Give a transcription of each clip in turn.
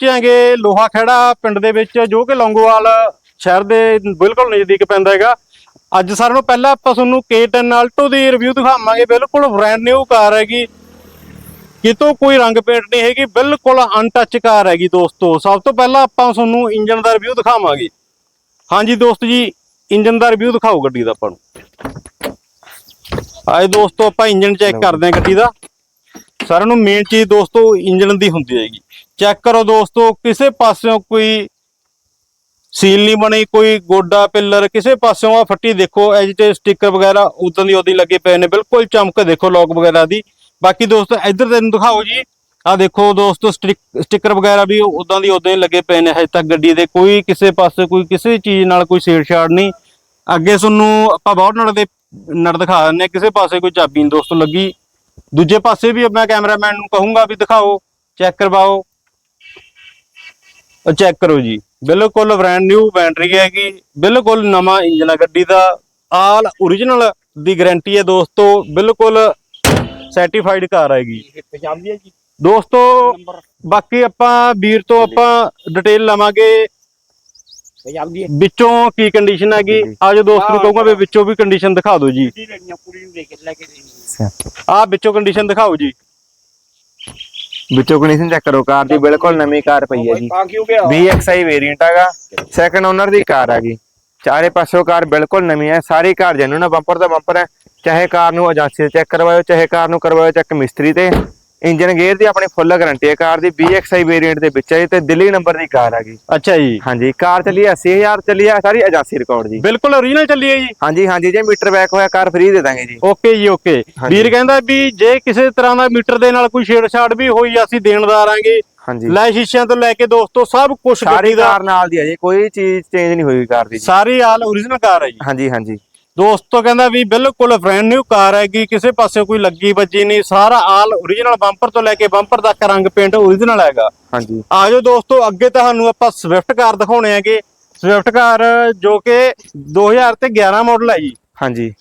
ਪਹੁੰਚਾਂਗੇ। ਲੋਹਾ ਖੇੜਾ ਪਿੰਡ ਦੇ ਵਿੱਚ ਜੋ ਕਿ ਲੌਂਗੋਵਾਲ ਸ਼ਹਿਰ ਦੇ ਬਿਲਕੁਲ ਨਜ਼ਦੀਕ ਪੈਂਦਾ ਹੈਗਾ। ਅੱਜ ਸਾਰਿਆਂ ਨੂੰ ਪਹਿਲਾਂ ਆਪਾਂ ਤੁਹਾਨੂੰ K10 ਆਲਟੋ ਦੀ ਰਿਵਿਊ ਦਿਖਾਵਾਂਗੇ। ਬਿਲਕੁਲ ਬ੍ਰਾਂਡ ਨਿਊ ਕਾਰ ਹੈਗੀ। ਕਿਤੋਂ ਕੋਈ ਰੰਗ ਪੇਂਟ ਨਹੀਂ ਹੈਗੀ ਬਿਲਕੁਲ ਅਨਟੱਚ ਕਾਰ ਹੈਗੀ ਦੋਸਤੋ। ਸਭ ਤੋਂ ਪਹਿਲਾਂ ਆਪਾਂ ਤੁਹਾਨੂੰ ਇੰਜਨ ਦਾ ਰਿਵਿਊ ਦਿਖਾਵਾਂਗੇ। ਹਾਂਜੀ ਦੋਸਤ ਜੀ ਇੰਜਨ ਦਾ ਰਿਵਿਊ ਦਿਖਾਓ ਗੱਡੀ ਦਾ ਆਪਾਂ ਨੂੰ। ਆਏ ਦੋਸਤੋ ਆਪਾਂ ਇੰਜਨ ਚੈੱਕ ਕਰਦੇ ਹਾਂ ਗੱਡੀ ਦਾ। ਸਾਰਿਆਂ ਨੂੰ ਮੇਨ ਚੀਜ਼ ਦੋਸਤੋ ਇੰਜਨ ਦੀ ਹੁੰਦੀ ਹੈਗੀ। ਚੈੱਕ ਕਰੋ ਦੋਸਤੋ, ਕਿਸੇ ਪਾਸਿਓਂ ਕੋਈ ਸੀਲ ਨਹੀਂ ਬਣੀ, ਕੋਈ ਗੋਡਾ, ਪਿੱਲਰ, ਕਿਸੇ ਪਾਸਿਓਂ ਆ ਫੱਟੀ ਦੇਖੋ ਐਜ ਤੇ ਸਟicker ਵਗੈਰਾ ਉਦਾਂ ਦੀ ਉਦਾਂ ਹੀ ਲੱਗੇ ਪਏ ਨੇ, ਬਿਲਕੁਲ ਚਮਕ ਦੇਖੋ ਲੋਕ ਵਗੈਰਾ ਦੀ। ਬਾਕੀ ਦੋਸਤੋ, ਇੱਧਰ ਤੈਨੂੰ ਦਿਖਾਓ ਜੀ ਆ ਦੇਖੋ ਦੋਸਤੋ ਸਟicker ਵਗੈਰਾ ਵੀ ਉਦਾਂ ਦੀ ਉਦਾਂ ਹੀ ਲੱਗੇ ਪਏ ਨੇ, ਹਜੇ ਤੱਕ ਗੱਡੀ ਦੇ, ਕੋਈ ਕਿਸੇ ਪਾਸੇ ਕੋਈ ਕਿਸੇ ਚੀਜ਼ ਨਾਲ ਕੋਈ ਛੇੜਛਾੜ ਨਹੀਂ। ਅੱਗੇ ਤੁਹਾਨੂੰ ਆਪਾਂ ਬਹੁਤ ਨੜ ਦੇ, ਨੜ ਦਿਖਾ ਦਿੰਦੇ ਹਾਂ, ਕਿਸੇ ਪਾਸੇ ਕੋਈ ਚਾਬੀ ਨਹੀਂ ਦੋਸਤੋ ਲੱਗੀ। ਦੂਜੇ ਪਾਸੇ ਵੀ ਮੈਂ ਕੈਮਰਾਮੈਨ ਨੂੰ ਕਹੂੰਗਾ ਵੀ ਦਿਖਾਓ, ਚੈੱਕ ਕਰਵਾਓ। ਚੈੱਕ ਕਰੋ ਜੀ। ਬਿਲਕੁਲ ਬ੍ਰਾਂਡ ਨਿਊ ਬੈਟਰੀ ਹੈਗੀ। ਬਿਲਕੁਲ ਨਵਾਂ ਇੰਜਨ ਹੈ ਗੱਡੀ ਦਾ। ਆਲ origignal ਦੀ ਗਾਰੰਟੀ ਹੈ ਦੋਸਤੋ। ਬਿਲਕੁਲ ਸਰਟੀਫਾਈਡ ਕਾਰ ਹੈਗੀ। ਪੰਜਾਬ ਦੀ ਹੈ ਜੀ? ਦੋਸਤੋ ਬਾਕੀ ਆਪਾਂ ਵੀਰ ਤੋਂ ਆਪਾਂ ਡਿਟੇਲ ਲਵਾਂਗੇ। ਵਿੱਚੋਂ ਕੀ ਕੰਡੀਸ਼ਨ ਹੈਗੀ? ਅੱਜ ਦੋਸਤ ਨੂੰ ਕਹੂੰਗਾ ਵੀ ਵਿੱਚੋਂ ਵੀ ਕੰਡੀਸ਼ਨ ਦਿਖਾ ਦਿਓ ਜੀ। ਆਹ ਵਿੱਚੋਂ ਕੰਡੀਸ਼ਨ ਦਿਖਾਓ ਜੀ। ਵਿੱਚੋਂ ਕੰਡੀਸ਼ਨ ਚੈੱਕ ਕਰੋ ਕਾਰ ਦੀ ਬਿਲਕੁਲ ਨਵੀਂ ਕਾਰ ਪਈ ਹੈ ਜੀ ਤਾਂ ਕਿਉਂ VXI ਵੇਰੀਐਂਟ ਹੈਗਾ। ਸੈਕੰਡ ਓਨਰ ਦੀ ਕਾਰ ਹੈਗੀ। ਚਾਰੇ ਪਾਸੋਂ ਕਾਰ ਬਿਲਕੁਲ ਨਵੀਂ ਹੈ। ਸਾਰੀ ਕਾਰ ਜੈਨੂਨ ਬੰਪਰ ਦਾ ਬੰਪਰ ਹੈ। ਚਾਹੇ ਕਾਰ ਨੂੰ ਏਜੰਸੀ ਚੈੱਕ ਕਰਵਾਇਓ ਚਾਹੇ ਕਾਰ ਨੂੰ ਕਰਵਾਇਓ ਚੈੱਕ ਮਿਸਤਰੀ ਤੇ। ਇੰਜਨ ਗੇਅਰ ਦੀ ਆਪਣੀ ਫੁੱਲ ਗਾਰੰਟੀ ਹੈ ਕਾਰ ਦੀ VXI ਵੇਰੀਐਂਟ ਦੇ ਵਿੱਚ ਹੈ ਤੇ ਦਿੱਲੀ ਨੰਬਰ ਦੀ ਕਾਰ ਹੈਗੀ ਅੱਛਾ ਜੀ। ਹਾਂਜੀ ਕਾਰ ਚੱਲੀ ਹੈ 80000 ਚੱਲੀ ਹੈ ਸਾਰੀ ਏਜੰਸੀ ਰਿਕਾਰਡ ਜੀ। ਬਿਲਕੁਲ origignal ਚੱਲੀ ਹੈ ਜੀ। ਹਾਂਜੀ ਹਾਂਜੀ ਜੇ ਮੀਟਰ ਬੈਕ ਹੋਇਆ ਕਾਰ ਫ੍ਰੀ ਦੇ ਦਾਂਗੇ ਜੀ। ਓਕੇ ਜੀ ਓਕੇ। ਵੀਰ ਕਹਿੰਦਾ ਵੀ ਜੇ ਕਿਸੇ ਤਰ੍ਹਾਂ ਦਾ ਮੀਟਰ ਦੇ ਨਾਲ ਕੋਈ ਛੇੜਛਾੜ ਵੀ ਹੋਈ ਅਸੀਂ ਦੇਣਦਾਰ ਆਂਗੇ। ਹਾਂਜੀ। ਲੈ ਸ਼ੀਸ਼ਿਆਂ ਤੋਂ ਲੈ ਕੇ ਦੋਸਤੋ ਸਭ ਕੁਝ ਸਾਰੀ ਗੱਡੀ ਦਾ ਕਾਰ ਨਾਲ ਦੀ ਹੈ ਜੀ ਕੋਈ ਚੀਜ਼ ਚੇਂਜ ਨਹੀਂ ਹੋਈ ਕਾਰ ਦੀ ਜੀ। ਸਾਰੀ ਆਲ origignal ਕਾਰ ਹੈ ਜੀ। ਹਾਂਜੀ ਹਾਂਜੀ। ਦੋਸਤੋ ਕਹਿੰਦਾ ਵੀ ਬਿਲਕੁਲ ਬ੍ਰਾਂਡ ਨਿਊ ਕਾਰ ਹੈਗੀ ਕਿਸੇ ਪਾਸੇ ਕੋਈ ਲੱਗੀ ਵੱਜੀ ਨਹੀਂ ਸਾਰਾ ਆਲ origignal ਬੰਪਰ ਤੋਂ ਲੈ ਕੇ ਬੰਪਰ ਤੱਕ ਰੰਗ ਪੇਂਟ origignal ਹੈਗਾ। ਹਾਂਜੀ। ਆਜੋ ਦੋਸਤੋ ਅੱਗੇ ਤੁਹਾਨੂੰ ਆਪਾਂ ਸਵਿਫਟ ਕਾਰ ਦਿਖਾਉਣੇ ਹੈਗੇ। ਸਵਿਫਟ ਕਾਰ ਜੋ ਕਿ 2011 ਮਾਡਲ ਹੈ ਜੀ। ਹਾਂਜੀ।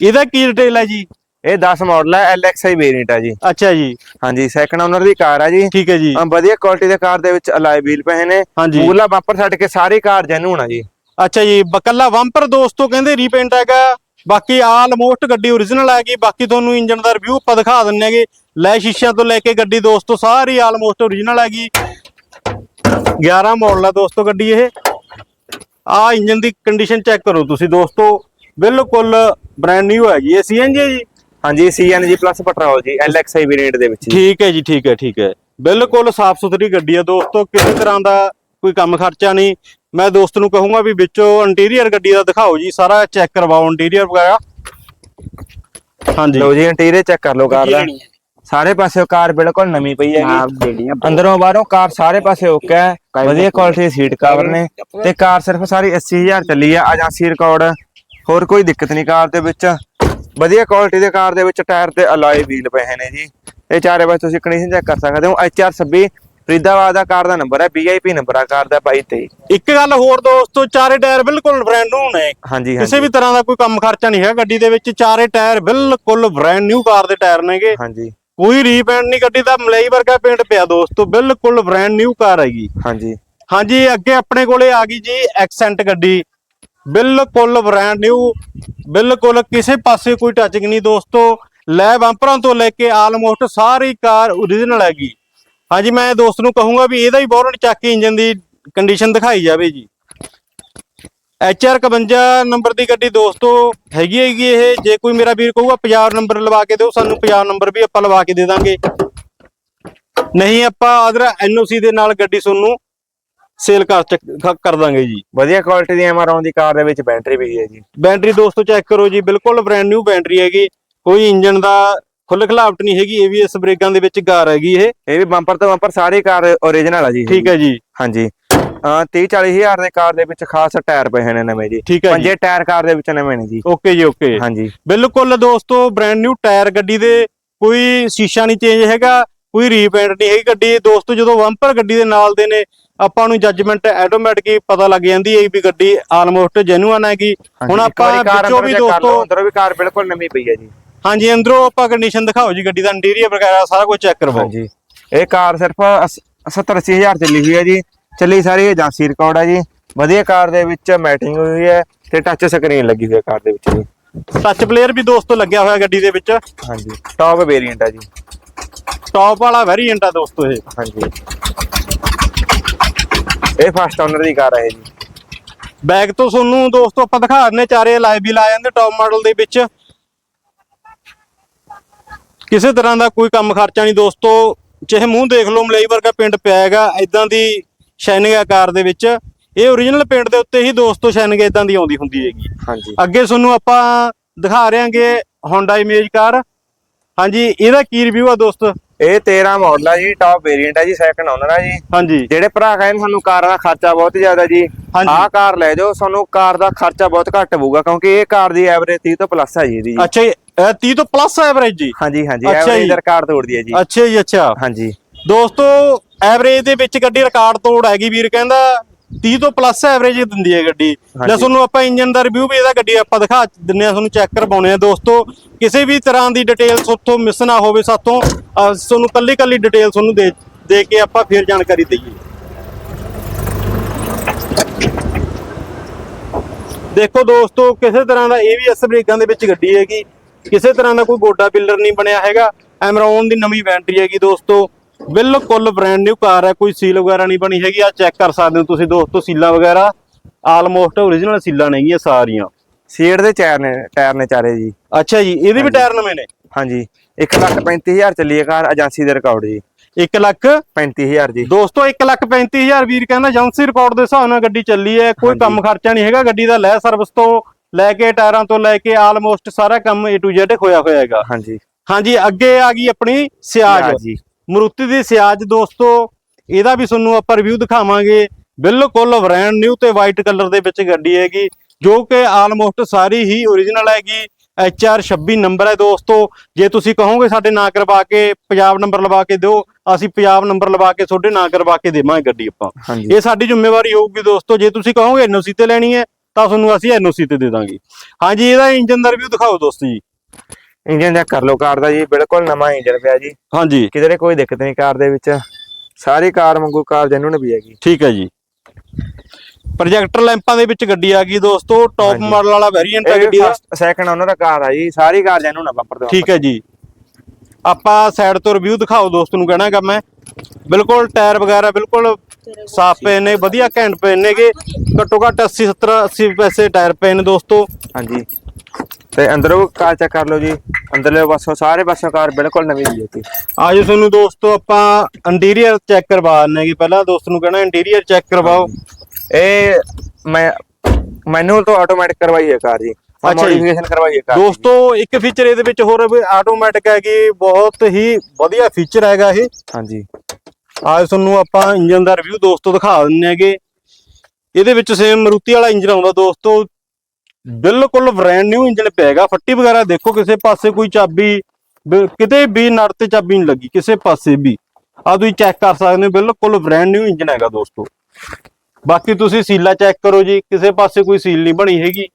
ਇਹਦਾ ਕੀ ਡਿਟੇਲ ਹੈ ਜੀ? ਇਹ 10 ਮਾਡਲ ਹੈ LXI ਵੇਰੀਐਂਟ ਹੈ ਜੀ। ਅੱਛਾ ਜੀ। ਹਾਂਜੀ ਸੈਕੰਡ ਓਨਰ ਦੀ ਕਾਰ ਹੈ ਜੀ। ਠੀਕ ਹੈ ਜੀ। ਵਧੀਆ ਕੁਆਲਿਟੀ ਦੇ ਕਾਰ ਦੇ ਵਿੱਚ ਅਲਾਈ ਵੀਲ ਪਏ ਨੇ। ਮੂਲਾ ਬੰਪਰ ਛੱਡ ਕੇ ਸਾਰੀ ਕਾਰ ਜੈਨੂਨ ਆ ਜੀ। ਅੱਛਾ ਜੀ ਬਕੱਲਾ ਵੰਪਰ ਦੋਸਤੋ ਕਹਿੰਦੇ ਰੀਪੇਂਟ ਹੈਗਾ। ਬਾਕੀ ਆਲਮੋਸਟ ਗੱਡੀ origignal ਹੈਗੀ ਬਾਕੀ ਤੁਹਾਨੂੰ ਇੰਜਨ ਦਾ ਰਿਵਿਊ ਆਪਾਂ ਦਿਖਾ ਦਿੰਨੇ ਹੈਗੇ। ਲੈ ਸ਼ੀਸ਼ਿਆਂ ਤੋਂ ਲੈ ਕੇ ਗੱਡੀ ਦੋਸਤੋ ਸਾਰੀ ਆਲਮੋਸਟ origignal ਹੈਗੀ। 11 ਮਾਡਲ ਆ ਦੋਸਤੋ ਗੱਡੀ ਇਹ। ਆ ਇੰਜਨ ਦੀ ਕੰਡੀਸ਼ਨ ਚੈੱਕ ਕਰੋ ਤੁਸੀਂ ਦੋਸਤੋ ਬਿਲਕੁਲ ਬ੍ਰਾਂਡ ਨਿਊ ਹੈ ਜੀ ਇਹ ਸੀਐਨਜੀ ਹੈ ਜੀ। ਹਾਂਜੀ CNG ਪਲੱਸ ਪੈਟਰੋਲ ਜੀ LXI ਵੇਰੀਐਂਟ ਦੇ ਵਿੱਚ ਠੀਕ ਹੈ ਜੀ ਠੀਕ ਹੈ ਠੀਕ ਹੈ। ਬਿਲਕੁਲ ਸਾਫ਼ ਸੁਥਰੀ ਗੱਡੀ ਹੈ ਦੋਸਤੋ ਕਿਸੇ ਤਰ੍ਹਾਂ ਦਾ ਕੋਈ ਕੰਮ ਖਰਚਾ ਨਹੀਂ। ਮੈਂ ਦੋਸਤ ਨੂੰ ਕਹੂੰਗਾ ਵੀ ਵਿੱਚੋਂ ਇੰਟੀਰੀਅਰ ਗੱਡੀ ਦਾ ਦਿਖਾਓ ਜੀ ਸਾਰਾ ਚੈੱਕ ਕਰਵਾਓ ਇੰਟੀਰੀਅਰ ਵਗੈਰਾ। ਹਾਂਜੀ। ਲਓ ਜੀ ਇੰਟੀਰੀਅਰ ਚੈੱਕ ਕਰ ਲਓ ਕਾਰ ਦਾ। ਸਾਰੇ ਪਾਸੇ ਕਾਰ ਬਿਲਕੁਲ ਨਵੀਂ ਪਈ ਹੈਗੀ। ਅੰਦਰੋਂ ਬਾਹਰੋਂ ਕਾਰ ਸਾਰੇ ਪਾਸੇ ਓਕੇ ਹੈ। ਵਧੀਆ ਕੁਆਲਿਟੀ ਦੇ ਸੀਟ ਕਵਰ ਨੇ। ਤੇ ਕਾਰ ਸਿਰਫ ਸਾਰੀ 80000 ਚੱਲੀ ਹੈ ਏਜੰਸੀ ਰਿਕਾਰਡ ਹੋਰ ਕੋਈ ਦਿੱਕਤ ਨਹੀਂ ਕਾਰ ਦੇ ਵਿੱਚ। ਵਧੀਆ ਕੁਆਲਿਟੀ ਦੇ ਕਾਰ ਦੇ ਵਿੱਚ ਟਾਇਰ ਤੇ ਅਲਾਈ ਵੀਲ ਪਏ ਨੇ ਜੀ। ਇਹ ਚਾਰੇ ਪਾਸੇ ਤੁਸੀਂ ਕੰਡੀਸ਼ਨ ਚੈੱਕ ਕਰ ਸਕਦੇ ਹੋ। HR26 ਫਰੀਦਾਬਾਦ ਦਾ ਕਾਰ ਦਾ ਨੰਬਰ ਹੈ VIP ਨੰਬਰ ਆ ਕਾਰ ਦਾ 2223 ਇੱਕ ਗੱਲ ਹੋਰ ਦੋਸਤੋ ਚਾਰੇ ਟਾਇਰ ਬਿਲਕੁਲ ਬ੍ਰਾਂਡ ਨਿਊ ਨੇ। ਹਾਂਜੀ ਕਿਸੇ ਵੀ ਤਰ੍ਹਾਂ ਦਾ ਕੋਈ ਕੰਮ ਖਰਚਾ ਨਹੀਂ ਹੈ ਗੱਡੀ ਦੇ ਵਿੱਚ ਚਾਰੇ ਟਾਇਰ ਬਿਲਕੁਲ ਬ੍ਰਾਂਡ ਨਿਊ ਕਾਰ ਦੇ ਟਾਇਰ ਨੇਗੇ। ਹਾਂਜੀ। ਕੋਈ ਰੀਪੇਂਟ ਨਹੀਂ ਗੱਡੀ ਦਾ ਮਲਈ ਵਰਗਾ ਪੇਂਟ ਪਿਆ ਦੋਸਤੋ ਬਿਲਕੁਲ ਬ੍ਰਾਂਡ ਨਿਊ ਕਾਰ ਹੈਗੀ। ਹਾਂਜੀ। ਹਾਂਜੀ ਅੱਗੇ ਆਪਣੇ ਕੋਲੇ ਆ ਗਈ ਜੀ ਐਕਸੈਂਟ ਗੱਡੀ। ਬਿਲਕੁਲ ਬ੍ਰਾਂਡ ਨਿਊ ਬਿਲਕੁਲ ਕਿਸੇ ਪਾਸੇ ਕੋਈ ਟੱਚਿੰਗ ਨਹੀਂ ਦੋਸਤੋ। ਲੈ ਬੰਪਰਾਂ ਤੋਂ ਲੈ ਕੇ ਆਲਮੋਸਟ ਸਾਰੀ ਕਾਰ origignal ਹੈਗੀ। ਹਾਂਜੀ ਮੈਂ ਦੋਸਤ ਨੂੰ ਕਹੂੰਗਾ ਵੀ ਇਹਦਾ ਹੀ ਬੋਰਨ ਚੱਕ ਕੇ ਇੰਜਨ ਦੀ ਕੰਡੀਸ਼ਨ ਦਿਖਾਈ ਜਾਵੇ ਜੀ। HR 51 ਨੰਬਰ ਦੀ ਗੱਡੀ ਦੋਸਤੋ ਹੈਗੀ ਹੈਗੀ ਇਹ। ਜੇ ਕੋਈ ਮੇਰਾ ਵੀਰ ਕਹੂਗਾ ਪੰਜਾਬ ਨੰਬਰ ਲਵਾ ਕੇ ਦਿਓ ਸਾਨੂੰ ਪੰਜਾਬ ਨੰਬਰ ਵੀ ਆਪਾਂ ਲਵਾ ਕੇ ਦੇ ਦਾਂਗੇ। ਨਹੀਂ ਆਪਾਂ ਅਦਰ NOC ਦੇ ਨਾਲ ਗੱਡੀ ਤੁਹਾਨੂੰ ਸੇਲ ਕਰ ਕਰ ਦਾਂਗੇ ਜੀ। ਵਧੀਆ ਕੁਆਲਿਟੀ ਦੀ MR ਦੀ ਕਾਰ ਦੇ ਵਿੱਚ ਬੈਟਰੀ ਵੀ ਹੈ ਜੀ। ਬੈਟਰੀ ਦੋਸਤੋ ਚੈੱਕ ਕਰੋ ਜੀ ਬਿਲਕੁਲ ਬ੍ਰਾਂਡ ਨਿਊ ਬੈਟਰੀ ਹੈਗੀ। ਕੋਈ ਇੰਜਨ ਦਾ ਖੁੱਲ ਖਲਾਵਟ ਨਹੀਂ ਹੈਗੀ ABS ਬ੍ਰੇਕਾਂ ਦੇ ਵਿੱਚ ਕਾਰ ਹੈਗੀ ਇਹ। ਇਹ ਵੀ ਬੰਪਰ ਤੋਂ ਬੰਪਰ ਸਾਰੀ ਕਾਰ ਓਰੀਜਨਲ ਆ ਜੀ ਠੀਕ ਹੈ ਜੀ। ਹਾਂਜੀ। ਅਹ 30 40 ਹਜ਼ਾਰ ਦੇ ਕਾਰ ਦੇ ਵਿੱਚ ਖਾਸ ਟਾਇਰ ਪਏ ਨੇ ਨਵੇਂ ਜੀ। ਪੰਜੇ ਟਾਇਰ ਕਾਰ ਦੇ ਵਿੱਚ ਨਵੇਂ ਨੇ ਜੀ। ਓਕੇ ਜੀ ਓਕੇ। ਹਾਂਜੀ। ਬਿਲਕੁਲ ਦੋਸਤੋ ਬ੍ਰਾਂਡ ਨਿਊ ਟਾਇਰ ਗੱਡੀ ਦੇ ਕੋਈ ਸ਼ੀਸ਼ਾ ਨਹੀਂ ਚੇਂਜ ਹੈਗਾ ਕੋਈ ਰੀਪੇਂਟ ਨਹੀਂ ਹੈਗੀ ਗੱਡੀ। ਦੋਸਤੋ ਜਦੋਂ ਬੰਪਰ ਗੱਡੀ ਦੇ ਨਾਲ ਦੇ ਨੇ ਆਪਾਂ ਨੂੰ ਜੱਜਮੈਂਟ ਆਟੋਮੈਟਿਕ ਹੀ ਪਤਾ ਲੱਗ ਜਾਂਦੀ ਹੈ ਵੀ ਗੱਡੀ ਆਲਮੋਸਟ ਜੈਨੂਅਨ ਹੈਗੀ। ਹੁਣ ਆਪਾਂ ਵਿੱਚੋਂ ਵੀ ਦੋਸਤੋ ਅੰਦਰੋਂ ਵੀ ਕਾਰ ਬਿਲਕੁਲ ਨਵੀਂ ਪਈ ਹੈ ਜੀ। ਹਾਂਜੀ ਅੰਦਰੋਂ ਆਪਾਂ ਕੰਡੀਸ਼ਨ ਦਿਖਾਓ ਜੀ ਗੱਡੀ ਦਾ ਇੰਟੀਰੀਅਰ ਵਗੈਰਾ ਸਾਰਾ ਕੁਝ ਚੈੱਕ ਕਰਵਾਓ। ਹਾਂਜੀ। ਇਹ ਕਾਰ ਸਿਰਫ 70 80 ਹਜ਼ਾਰ ਚੱਲੀ ਹੋਈ ਹੈ ਜੀ। ਚੱਲੀ ਸਾਰੀ ਏਜੰਸੀ ਰਿਕਾਰਡ ਹੈ ਜੀ। ਵਧੀਆ ਕਾਰ ਦੇ ਵਿੱਚ ਮੈਟਿੰਗ ਹੋਈ ਹੈ ਤੇ ਟੱਚ ਸਕਰੀਨ ਲੱਗੀ ਹੋਈ ਹੈ ਕਾਰ ਦੇ ਵਿੱਚ ਜੀ। ਟੱਚ ਪਲੇਅਰ ਵੀ ਦੋਸਤੋ ਲੱਗਿਆ ਹੋਇਆ ਗੱਡੀ ਦੇ ਵਿੱਚ। ਹਾਂਜੀ ਟੌਪ ਵੇਰੀਐਂਟ ਹੈ ਜੀ। ਟੌਪ ਵਾਲਾ ਵੈਰੀਐਂਟ ਆ ਦੋਸਤੋ ਇਹ। ਹਾਂਜੀ। ਇਹ ਫਸਟ ਓਨਰ ਦੀ ਕਾਰ ਹੈ ਜੀ। ਬੈਗ ਤੋਂ ਤੁਹਾਨੂੰ ਦੋਸਤੋ ਆਪਾਂ ਦਿਖਾ ਦਿੰਨੇ ਚਾਰੇ ਲਾਈਵ ਵੀ ਲਾ ਜਾਂਦੇ ਟੌਪ ਮਾਡਲ ਦੇ ਵਿੱਚ। ਕਿਸੇ ਤਰ੍ਹਾਂ ਦਾ ਕੋਈ ਕੰਮ ਖਰਚਾ ਨਹੀਂ ਦੋਸਤੋ ਚਾਹੇ ਮੂੰਹ ਦੇਖ ਲਓ ਮਲਈ ਵਰਗਾ ਪਿੰਡ ਪਿਆ ਹੈਗਾ ਇਦਾਂ ਦੀ ਸ਼ਾਈਨਿੰਗ ਆ ਕਾਰ ਦੇ ਵਿੱਚ। ਇਹ ਓਰੀਜਨਲ ਪਿੰਡ ਦੇ ਉੱਤੇ ਹੀ ਦੋਸਤੋ ਸ਼ਾਈਨਿੰਗ ਇਦਾਂ ਦੀ ਆਉਂਦੀ ਹੁੰਦੀ ਹੈਗੀ। ਹਾਂਜੀ। ਅੱਗੇ ਤੁਹਾਨੂੰ ਆਪਾਂ ਦਿਖਾ ਰਹੇ ਹਾਂਗੇ Honda ਇਮੇਜ ਕਾਰ ਹਾਂਜੀ ਇਹਦਾ ਕੀ ਰਿਵਿਊ ਆ ਦੋਸਤ? ਇਹ 13 ਮਾਡਲ ਹੈ ਜੀ ਟੌਪ ਵੇਰੀਐਂਟ ਹੈ ਜੀ ਸੈਕੰਡ ਓਨਰ ਹੈ ਜੀ। ਹਾਂਜੀ। ਜਿਹੜੇ ਭਰਾ ਕਹਿੰਦੇ ਸਾਨੂੰ ਕਾਰ ਦਾ ਖਰਚਾ ਬਹੁਤ ਜ਼ਿਆਦਾ ਜੀ। ਆਹ ਕਾਰ ਲੈ ਜਾਓ ਸਾਨੂੰ ਕਾਰ ਦਾ ਖਰਚਾ ਬਹੁਤ ਘੱਟ ਪਊਗਾ ਕਿਉਂਕਿ ਇਹ ਕਾਰ ਦੀ ਐਵਰੇਜ 30 ਤੋਂ ਪਲੱਸ ਹੈ ਜੀ ਇਹਦੀ ਜੀ। ਅੱਛਾ ਇਹ 30 ਤੋਂ ਪਲੱਸ ਐਵਰੇਜ ਜੀ। ਹਾਂਜੀ ਹਾਂਜੀ ਐਵਰੇਜ। ਦਾ ਰਿਕਾਰਡ ਤੋੜਦੀ ਹੈ ਜੀ। ਅੱਛਾ ਜੀ ਅੱਛਾ। ਹਾਂਜੀ। ਦੋਸਤੋ ਐਵਰੇਜ ਦੇ ਵਿੱਚ ਗੱਡੀ ਰਿਕਾਰਡ ਤੋੜ ਹੈਗੀ ਵੀਰ ਕਹਿੰਦਾ 30 ਤੋਂ ਪਲੱਸ ਐਵਰੇਜ ਦਿੰਦੀ ਹੈ ਗੱਡੀ। ਲੈ। ਤੁਹਾਨੂੰ ਆਪਾਂ ਇੰਜਨ ਦਾ ਰਿਵਿਊ ਵੀ ਇਹਦਾ ਗੱਡੀ ਆਪਾਂ ਦਿਖਾ ਦਿੰਨੇ ਆ ਤੁਹਾਨੂੰ ਚੈੱਕ ਕਰਵਾਉਣੇ ਆ ਦੋਸਤੋ ਕਿਸੇ ਵੀ ਤਰ੍ਹਾਂ ਦੀ ਡਿਟੇਲ ਉੱਥੋਂ ਮਿਸ ਨਾ ਹੋਵੇ ਅਹ ਤੁਹਾਨੂੰ ਕੱਲੀ ਕੱਲੀ ਡਿਟੇਲ ਤੁਹਾਨੂੰ ਦੇ ਦੇ ਕੇ ਆਪਾਂ ਫਿਰ ਜਾਣਕਾਰੀ ਦਈਏ। ਦੇਖੋ ਦੋਸਤੋ ਕਿਸੇ ਤਰ੍ਹਾਂ ਦਾ ABS ਬ੍ਰੇਕਾਂ ਦੇ ਵਿੱਚ ਗੱਡੀ ਹੈਗੀ। ਕਿਸੇ ਤਰ੍ਹਾਂ ਦਾ ਕੋਈ ਗੋਡਾ ਪਿੱਲਰ ਨਹੀਂ ਬਣਿਆ ਹੈਗਾ। ਐਮਰੌਨ ਦੀ ਨਵੀਂ ਬੈਟਰੀ ਹੈਗੀ ਦੋਸਤੋ। ਬਿਲਕੁਲ ਬ੍ਰਾਂਡ ਨਿਊ ਕਾਰ ਹੈ ਕੋਈ ਸੀਲ ਵਗੈਰਾ ਨਹੀਂ ਬਣੀ ਹੈਗੀ। ਆ ਚੈੱਕ ਕਰ ਸਕਦੇ ਹੋ ਤੁਸੀਂ ਦੋਸਤੋ ਸੀਲਾਂ ਵਗੈਰਾ। ਆਲਮੋਸਟ ਓਰੀਜਨਲ ਸੀਲਾਂ ਨੇਗੀਆਂ ਸਾਰੀਆਂ। ਸੀਟ ਦੇ ਟਾਇਰ ਨੇ ਟਾਇਰ ਨੇ ਚਾਰੇ ਜੀ। ਅੱਛਾ ਜੀ ਇਹਦੇ ਵੀ ਟਾਇਰ ਨਵੇਂ ਨੇ? ਹਾਂਜੀ। 1 ਲੱਖ 35000 ਚੱਲੀ ਹੈ ਕਾਰ ਏਜੰਸੀ ਦੇ ਰਿਕਾਰਡ ਜੀ। 1 ਲੱਖ? 35000 ਜੀ। ਦੋਸਤੋ 1 ਲੱਖ 35000 ਵੀਰ ਕਹਿੰਦਾ ਏਜੰਸੀ ਰਿਕਾਰਡ ਦੇ ਹਿਸਾਬ ਨਾਲ ਗੱਡੀ ਚੱਲੀ ਹੈ। ਕੋਈ। ਕੰਮ ਖਰਚਾ ਨਹੀਂ ਹੈਗਾ ਗੱਡੀ ਦਾ ਲੈ ਸਰਵਿਸ ਤੋਂ ਲੈ ਕੇ ਟਾਇਰਾਂ ਤੋਂ ਲੈ ਕੇ ਆਲਮੋਸਟ ਸਾਰਾ ਕੰਮ A to Z ਹੋਇਆ ਹੋਇਆ ਹੈਗਾ। ਹਾਂਜੀ। ਹਾਂਜੀ ਅੱਗੇ ਆ ਗਈ ਆਪਣੀ ਸਿਆਜ। ਜੀ। ਮਰੂਤੀ ਦੀ ਸਿਆਜ ਦੋਸਤੋ ਇਹਦਾ ਵੀ ਤੁਹਾਨੂੰ ਆਪਾਂ ਰਿਵਿਊ ਦਿਖਾਵਾਂਗੇ। ਬਿਲਕੁਲ ਬ੍ਰਾਂਡ ਨਿਊ ਤੇ ਵਾਈਟ ਕਲਰ ਦੇ ਵਿੱਚ ਗੱਡੀ ਹੈਗੀ ਜੋ ਕਿ ਆਲਮੋਸਟ ਸਾਰੀ ਹੀ ਓਰੀਜਨਲ ਹੈਗੀ। HR 26 ਨੰਬਰ ਹੈ ਦੋਸਤੋ। ਜੇ ਤੁਸੀਂ ਕਹੋਗੇ ਸਾਡੇ ਨਾਂ ਕਰਵਾ ਕੇ ਪੰਜਾਬ ਨੰਬਰ ਲਵਾ ਕੇ ਦਿਓ ਅਸੀਂ ਪੰਜਾਬ ਨੰਬਰ ਲਵਾ ਕੇ ਤੁਹਾਡੇ ਨਾਂ ਕਰਵਾ ਕੇ ਦੇਵਾਂਗੇ ਗੱਡੀ ਆਪਾਂ। ਇਹ ਸਾਡੀ ਜ਼ਿੰਮੇਵਾਰੀ ਹੋਊਗੀ ਦੋਸਤੋ। ਜੇ ਤੁਸੀਂ ਕਹੋਗੇ ਐਨਓਸੀ ਤੇ ਲੈਣੀ ਹੈ ਤਾਂ ਤੁਹਾਨੂੰ ਅਸੀਂ ਐਨਓਸੀ ਤੇ ਦੇ ਦਾਂਗੇ। ਹਾਂਜੀ ਇਹਦਾ ਇੰਜਨ ਦਾ ਰਿਵਿਊ ਦਿਖਾਓ ਦੋਸਤੋ ਜੀ। ਇੰਜਨ ਚੈੱਕ ਕਰ ਲਓ ਕਾਰ ਦਾ ਜੀ ਬਿਲਕੁਲ ਨਵਾਂ ਇੰਜਨ ਪਿਆ ਜੀ। ਹਾਂਜੀ। ਕਿਧਰੇ ਕੋਈ ਦਿੱਕਤ ਨਹੀਂ ਕਾਰ ਦੇ ਵਿੱਚ। ਸਾਰੀ ਕਾਰ ਵਾਂਗੂ ਕਾਰ ਜੈਨੂਨ ਵੀ ਹੈਗੀ। ਠੀਕ ਹੈ ਜੀ। ਪ੍ਰੋਜੈਕਟਰ ਲੈਂਪਾਂ ਦੇ ਵਿੱਚ ਗੱਡੀ ਆ ਗਈ ਦੋਸਤੋ ਟੌਪ। ਮਾਡਲ ਵਾਲਾ ਵੇਰੀਐਂਟ ਹੈ ਗੱਡੀ ਦਾ। ਸੈਕੰਡ ਓਨਰ ਦਾ ਕਾਰ ਆ ਜੀ ਸਾਰੀ ਕਾਰ ਜੈਨੂਨ ਆ ਬੰਪਰ ਤੋਂ ਠੀਕ ਹੈ ਜੀ। ਆਪਾਂ ਸਾਈਡ ਤੋਂ ਰਿਵਿਊ ਦਿਖਾਓ ਦੋਸਤ ਨੂੰ ਕਹਿਣਾਗਾ ਮੈਂ। ਬਿਲਕੁਲ ਟਾਇਰ ਵਗੈਰਾ ਬਿਲਕੁਲ ਸਾਫ਼ ਪਏ ਨੇ ਵਧੀਆ ਘੈਂਟ ਪਏ ਨੇਗੇ। ਘੱਟੋ ਘੱਟ 80 70 80 ਪੈਸੇ ਟਾਇਰ ਪਏ ਨੇ ਦੋਸਤੋ। ਹਾਂਜੀ। ਤੇ ਅੰਦਰੋਂ ਕਾਰ ਚੈੱਕ ਕਰ ਲਓ ਜੀ। ਅੰਦਰਲੇ ਪਾਸੋਂ ਸਾਰੇ ਪਾਸੋਂ ਕਾਰ ਬਿਲਕੁਲ ਨਵੀਂ ਜੀ ਹੈ ਆਜੋ ਤੁਹਾਨੂੰ ਦੋਸਤੋ ਆਪਾਂ ਇੰਟੀਰੀਅਰ ਚੈੱਕ ਕਰਵਾ ਦਿੰਨੇ ਪਹਿਲਾਂ ਦੋਸਤ ਨੂੰ ਕਹਿਣਾ ਇੰਟੀਰੀਅਰ ਚੈੱਕ ਕਰਵਾਓ। ਇਹ ਮੈਂ ਮੈਨੂਅਲ ਤੋਂ ਆਟੋਮੈਟਿਕ ਕਰਵਾਈ ਹੈ ਕਾਰ ਜੀ। ਅੱਛਾ। ਮੋਡੀਫਿਕੇਸ਼ਨ ਕਰਵਾਈ ਹੈ ਕਾਰ। ਦੋਸਤੋ ਇੱਕ ਫੀਚਰ ਇਹਦੇ ਵਿੱਚ ਹੋਰ ਆਟੋਮੈਟਿਕ ਹੈਗੀ ਬਹੁਤ ਹੀ ਵਧੀਆ ਫੀਚਰ ਹੈਗਾ ਇਹ। ਹਾਂਜੀ। ਅੱਜ ਤੁਹਾਨੂੰ ਆਪਾਂ ਇੰਜਨ ਦਾ ਰਿਵਿਊ ਦੋਸਤੋ ਦਿਖਾ ਦਿੰਨੇ ਹੈਗੇ। ਇਹਦੇ ਵਿੱਚ ਸੇਮ ਮਰੂਤੀ ਵਾਲਾ ਇੰਜਨ ਆਉਂਦਾ ਦੋਸਤੋ। ਬਿਲਕੁਲ ਬ੍ਰਾਂਡ ਨਿਊ ਇੰਜਨ ਪਿਆਗਾ ਫੱਟੀ ਵਗੈਰਾ ਦੇਖੋ, ਕਿਸੇ ਪਾਸੇ ਕੋਈ ਚਾਬੀ ਕਿਤੇ ਵੀ ਨਟ ਤੇ ਚਾਬੀ ਨਹੀਂ ਲੱਗੀ, ਕਿਸੇ ਪਾਸੇ ਵੀ। ਆ ਤੁਸੀਂ ਚੈੱਕ ਕਰ ਸਕਦੇ ਹੋ, ਬਿਲਕੁਲ ਬ੍ਰਾਂਡ ਨਿਊ ਇੰਜਨ ਹੈਗਾ ਦੋਸਤੋ। ਬਾਕੀ ਤੁਸੀਂ ਸੀਲਾ ਚੈੱਕ ਕਰੋ ਜੀ, ਕਿਸੇ ਪਾਸੇ ਕੋਈ ਸੀਲ ਨਹੀਂ ਬਣੀ ਹੈਗੀ,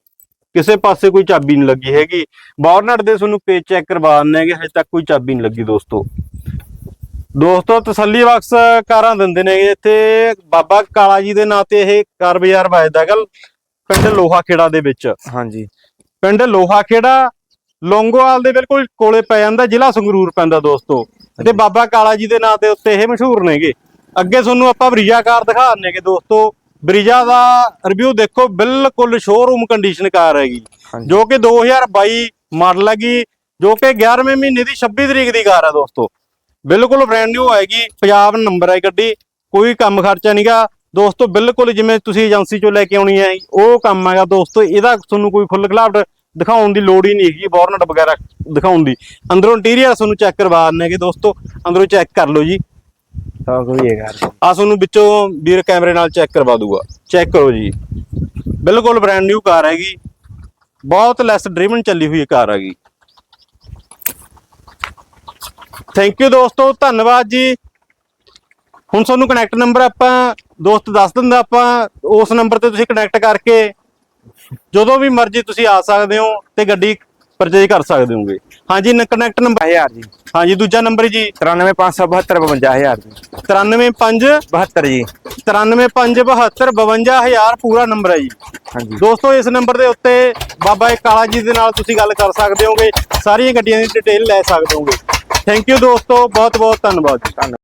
ਕਿਸੇ ਪਾਸੇ ਕੋਈ ਚਾਬੀ ਨਹੀਂ ਲੱਗੀ ਹੈਗੀ। ਬਾਰਨਟ ਦੇ ਤੁਹਾਨੂੰ ਪੇਜ ਚੈੱਕ ਕਰਵਾ ਦਿੰਨੇ ਹੈਗੇ, ਹਜੇ ਤੱਕ ਕੋਈ ਚਾਬੀ ਨਹੀਂ ਲੱਗੀ ਦੋਸਤੋ। ਦੋਸਤੋ ਤਸੱਲੀ ਬਖਸ਼ ਕਾਰਾਂ ਦਿੰਦੇ ਨੇ ਇੱਥੇ। ਬਾਬਾ ਕਾਲਾ ਜੀ ਦੇ ਨਾਂ ਤੇ ਇਹ ਕਾਰ ਬਾਜ਼ਾਰ ਵੱਜਦਾ ਗੱਲ ਪਿੰਡ ਲੋਹਾ ਖੇੜਾ ਦੇ ਵਿੱਚ। ਹਾਂਜੀ। ਪਿੰਡ ਲੋਹਾ ਖੇੜਾ ਲੋਂਗੋਵਾਲ ਦੇ ਬਿਲਕੁਲ ਕੋਲੇ ਪੈ ਜਾਂਦਾ ਜ਼ਿਲ੍ਹਾ ਸੰਗਰੂਰ ਪੈਂਦਾ ਦੋਸਤੋ। ਤੇ ਬਾਬਾ ਕਾਲਾ ਜੀ ਦੇ ਨਾਂ ਤੇ ਉੱਤੇ ਇਹ ਮਸ਼ਹੂਰ ਨੇਗੇ। ਅੱਗੇ ਤੁਹਾਨੂੰ ਆਪਾਂ ਬਰੀਜਾ ਕਾਰ ਦਿਖਾ ਦਿੰਨੇਗੇ ਦੋਸਤੋ। ਬਰੀਜਾ ਦਾ ਰਿਵਿਊ ਦੇਖੋ ਬਿਲਕੁਲ ਸ਼ੋਰੂਮ ਕੰਡੀਸ਼ਨ ਕਾਰ ਹੈਗੀ। ਜੋ ਕਿ 2022 ਮਾਡਲ ਹੈਗੀ ਜੋ ਕਿ 11ਵੇਂ ਮਹੀਨੇ ਦੀ 26 ਤਰੀਕ ਦੀ ਕਾਰ ਹੈ ਦੋਸਤੋ। ਬਿਲਕੁਲ ਬ੍ਰਾਂਡ ਨਿਊ ਹੈਗੀ ਪੰਜਾਬ ਨੰਬਰ ਹੈ ਗੱਡੀ ਕੋਈ ਕੰਮ ਖਰਚਾ ਨਹੀਂਗਾ ਦੋਸਤੋ ਬਿਲਕੁਲ ਜਿਵੇਂ ਤੁਸੀਂ ਏਜੰਸੀ ਚੋਂ ਲੈ ਕੇ ਆਉਣੀ ਹੈ ਉਹ ਕੰਮ ਹੈਗਾ ਦੋਸਤੋ ਇਹਦਾ ਤੁਹਾਨੂੰ ਕੋਈ ਫੁੱਲ ਖਲਾਵਟ ਦਿਖਾਉਣ ਦੀ ਲੋੜ ਹੀ ਨਹੀਂ ਹੈਗੀ ਬੋਰਨਟ ਵਗੈਰਾ ਦਿਖਾਉਣ ਦੀ। ਅੰਦਰੋਂ ਇੰਟੀਰੀਅਰ ਤੁਹਾਨੂੰ ਚੈੱਕ ਕਰਵਾ ਦਿੰਨੇਗੇ ਦੋਸਤੋ ਅੰਦਰੋਂ ਚੈੱਕ ਕਰ ਲਓ ਜੀ। ਤਾਂ ਕੋਈ ਹੈ ਕਾਰ ਆ ਤੁਹਾਨੂੰ ਵਿੱਚੋਂ ਵੀਰ ਕੈਮਰੇ ਨਾਲ ਚੈੱਕ ਕਰਵਾ ਦੂਗਾ। ਚੈੱਕ ਕਰੋ ਜੀ। ਬਿਲਕੁਲ ਬ੍ਰਾਂਡ ਨਿਊ ਕਾਰ ਹੈਗੀ ਬਹੁਤ ਲੈਸ ਡ੍ਰਿਵਨ ਚੱਲੀ ਹੋਈ ਕਾਰ ਹੈਗੀ। ਥੈਂਕ ਯੂ ਦੋਸਤੋ ਧੰਨਵਾਦ ਜੀ। ਹੁਣ ਤੁਹਾਨੂੰ ਕਨੈਕਟ ਨੰਬਰ ਆਪਾਂ ਦੋਸਤ ਦੱਸ ਦਿੰਦਾ ਆਪਾਂ ਉਸ ਨੰਬਰ ਤੇ ਤੁਸੀਂ ਕਨੈਕਟ ਕਰਕੇ ਜਦੋਂ ਵੀ ਮਰਜ਼ੀ ਤੁਸੀਂ ਆ ਸਕਦੇ ਹੋ ਤੇ ਗੱਡੀ ਪਰਚੇਜ ਕਰ ਸਕਦੇ ਹੋਗੇ। ਹਾਂਜੀ ਕਨੈਕਟ ਨੰਬਰ 1000 ਜੀ। ਹਾਂਜੀ ਦੂਜਾ ਨੰਬਰ ਜੀ। 93572 52000 ਜੀ। 935 72 ਜੀ। 93572 52000 ਪੂਰਾ ਨੰਬਰ ਹੈ ਜੀ। ਹਾਂਜੀ। ਦੋਸਤੋ ਇਸ ਨੰਬਰ ਦੇ ਉੱਤੇ ਬਾਬਾ ਕਾਲਾ ਜੀ ਦੇ ਨਾਲ ਤੁਸੀਂ ਗੱਲ ਕਰ ਸਕਦੇ ਹੋਗੇ ਸਾਰੀਆਂ ਗੱਡੀਆਂ ਦੀ ਡਿਟੇਲ ਲੈ ਸਕਦੇ ਹੋਗੇ। ਥੈਂਕ ਯੂ ਦੋਸਤੋ ਬਹੁਤ ਬਹੁਤ ਧੰਨਵਾਦ ਜੀ। ਧੰਨਵਾਦ